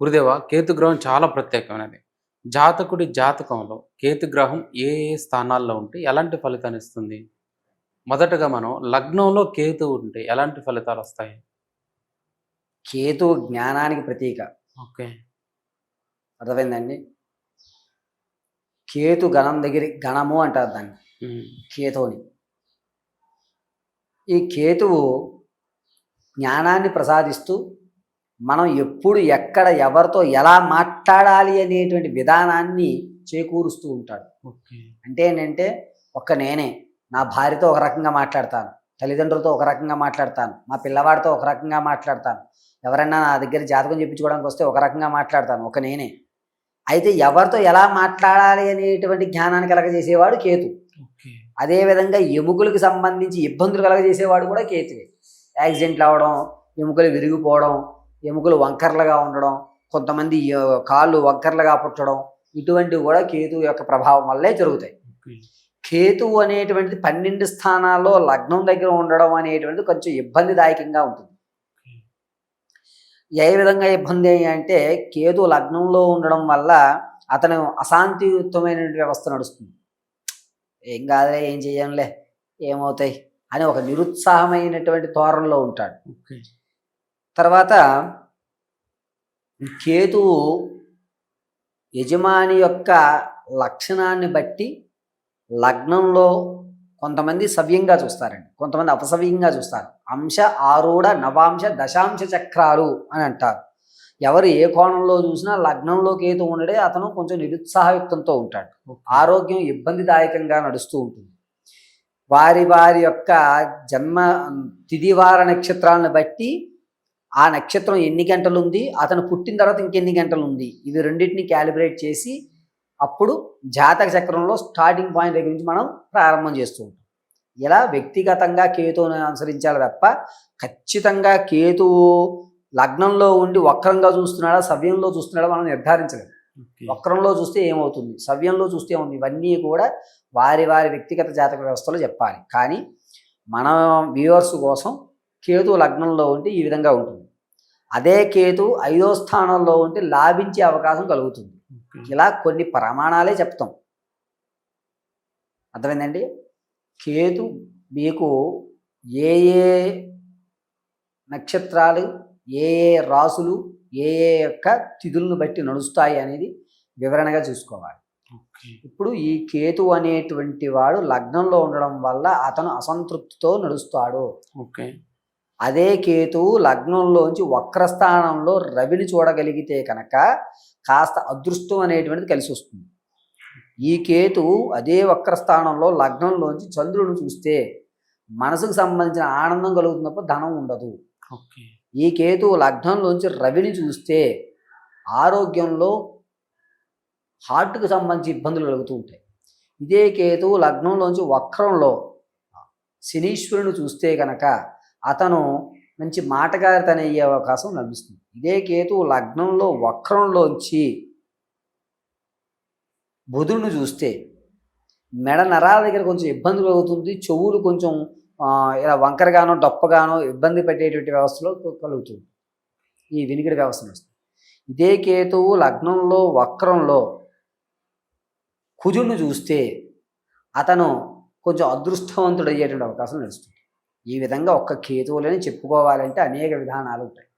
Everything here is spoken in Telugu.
గురుదేవ కేతుగ్రహం చాలా ప్రత్యేకమైనది. జాతకుడి జాతకంలో కేతుగ్రహం ఏ ఏ స్థానాల్లో ఉంటే ఎలాంటి ఫలితాన్ని ఇస్తుంది? మొదటగా మనం లగ్నంలో కేతు ఉంటే ఎలాంటి ఫలితాలు వస్తాయి? కేతు జ్ఞానానికి ప్రతీక. ఓకే. అర్థమైందండి? కేతు గణం దగ్గర గణము అంటారు దాన్ని. ఉమ్, కేతువుని. ఈ కేతువు జ్ఞానాన్ని ప్రసాదిస్తూ మనం ఎప్పుడు ఎక్కడ ఎవరితో ఎలా మాట్లాడాలి అనేటువంటి విధానాన్ని చేకూరుస్తూ ఉంటాడు. అంటే ఏంటంటే ఒక్క నేనే నా భార్యతో ఒక రకంగా మాట్లాడతాను తల్లిదండ్రులతో ఒక రకంగా మాట్లాడతాను మా పిల్లవాడితో ఒక రకంగా మాట్లాడతాను ఎవరైనా నా దగ్గర జాతకం చెప్పించుకోవడానికి వస్తే ఒక రకంగా మాట్లాడతాను ఒక నేనే. అయితే ఎవరితో ఎలా మాట్లాడాలి అనేటువంటి జ్ఞానాన్ని కలగజేసేవాడు కేతు. అదేవిధంగా ఎముకలకు సంబంధించి ఇబ్బందులు కలగజేసేవాడు కూడా కేతువే. యాక్సిడెంట్లు అవ్వడం ఎముకలు విరిగిపోవడం ఎముకలు వంకర్లుగా ఉండడం కొంతమంది కాళ్ళు వంకర్లుగా పుట్టడం ఇటువంటివి కూడా కేతువు యొక్క ప్రభావం వల్లే జరుగుతాయి. కేతువు అనేటువంటిది పన్నెండు స్థానాల్లో లగ్నం దగ్గర ఉండడం అనేటువంటిది కొంచెం ఇబ్బందిదాయకంగా ఉంటుంది. ఏ విధంగా ఇబ్బంది అంటే కేతు లగ్నంలో ఉండడం వల్ల అతను అశాంతియుతమైన వ్యవస్థ నడుస్తుంది. ఏం కాదులే ఏం చెయ్యంలే ఏమవుతాయి అని ఒక నిరుత్సాహమైనటువంటి ధోరణిలో ఉంటాడు. తర్వాత కేతువు యజమాని యొక్క లక్షణాన్ని బట్టి లగ్నంలో కొంతమంది సవ్యంగా చూస్తారండి. కొంతమంది అపసవ్యంగా చూస్తారు. అంశ ఆరూఢ నవాంశ దశాంశ చక్రాలు అని అంటారు. ఎవరు ఏ కోణంలో చూసినా లగ్నంలో కేతు ఉండడే అతను కొంచెం నిరుత్సాహయుక్తంతో ఉంటాడు. ఆరోగ్యం ఇబ్బందిదాయకంగా నడుస్తూ ఉంటుంది. వారి వారి యొక్క జన్మ తిదివార నక్షత్రాలను బట్టి ఆ నక్షత్రం ఎన్ని గంటలు ఉంది? అతను పుట్టిన తర్వాత ఇంకెన్ని గంటలు ఉంది? ఇవి రెండింటిని క్యాలిబ్రేట్ చేసి అప్పుడు జాతక చక్రంలో స్టార్టింగ్ పాయింట్ దగ్గర నుంచి మనం ప్రారంభం చేస్తూ ఉంటాం. ఇలా వ్యక్తిగతంగా కేతువుని అనుసరించాలి తప్ప ఖచ్చితంగా కేతువు లగ్నంలో ఉండి వక్రంగా చూస్తున్నాడా సవ్యంలో చూస్తున్నాడా మనం నిర్ధారించలేము. ఓకే. వక్రంలో చూస్తే ఏమవుతుంది? సవ్యంలో చూస్తే ఏమవుతుంది? ఇవన్నీ కూడా వారి వారి వ్యక్తిగత జాతక వ్యవస్థలో చెప్పాలి. కానీ మన వ్యూవర్స్ కోసం కేతు లగ్నంలో ఉంటే ఈ విధంగా ఉంటుంది. అదే కేతు ఐదో స్థానంలో ఉంటే లాభించే అవకాశం కలుగుతుంది. ఇలా కొన్ని ప్రమాణాలే చెప్తాం. అర్థమైందండి? కేతు మీకు ఏ ఏ నక్షత్రాలు ఏ ఏ రాసులు ఏ ఏ యొక్క తిథులను బట్టి నడుస్తాయి అనేది వివరణగా చూసుకోవాలి. ఇప్పుడు ఈ కేతు అనేటువంటి వాడు లగ్నంలో ఉండడం వల్ల అతను అసంతృప్తితో నడుస్తాడు. ఓకే. అదే కేతువు లగ్నంలోంచి వక్రస్థానంలో రవిని చూడగలిగితే కనుక కాస్త అదృష్టం అనేటువంటిది కలిసి వస్తుంది. ఈ కేతువు అదే వక్రస్థానంలో లగ్నంలోంచి చంద్రుని చూస్తే మనసుకు సంబంధించిన ఆనందం కలుగుతున్నప్పుడు ధనం ఉండదు. ఈ కేతువు లగ్నంలోంచి రవిని చూస్తే ఆరోగ్యంలో హార్ట్కి సంబంధించి ఇబ్బందులు కలుగుతూ ఉంటాయి. ఇదే కేతువు లగ్నంలోంచి వక్రంలో శనీశ్వరుని చూస్తే కనుక అతను మంచి మాటగారితన అయ్యే అవకాశం లభిస్తుంది. ఇదే కేతువు లగ్నంలో వక్రంలోంచి బుధుడిని చూస్తే మెడ నరాల దగ్గర కొంచెం ఇబ్బందులు అవుతుంది. చెవులు కొంచెం ఇలా వంకరగానో డొప్పగానో ఇబ్బంది పెట్టేటువంటి వ్యవస్థలో కలుగుతుంది. ఈ వినికిడి వ్యవస్థ నడుస్తుంది ఇదే కేతువు లగ్నంలో వక్రంలో కుజుడిని చూస్తే అతను కొంచెం అదృష్టవంతుడు అయ్యేటువంటి అవకాశం నడుస్తుంది ఈ విధంగా ఒక్క కేతువులని చెప్పుకోవాలంటే అనేక విధానాలు ఉంటాయి.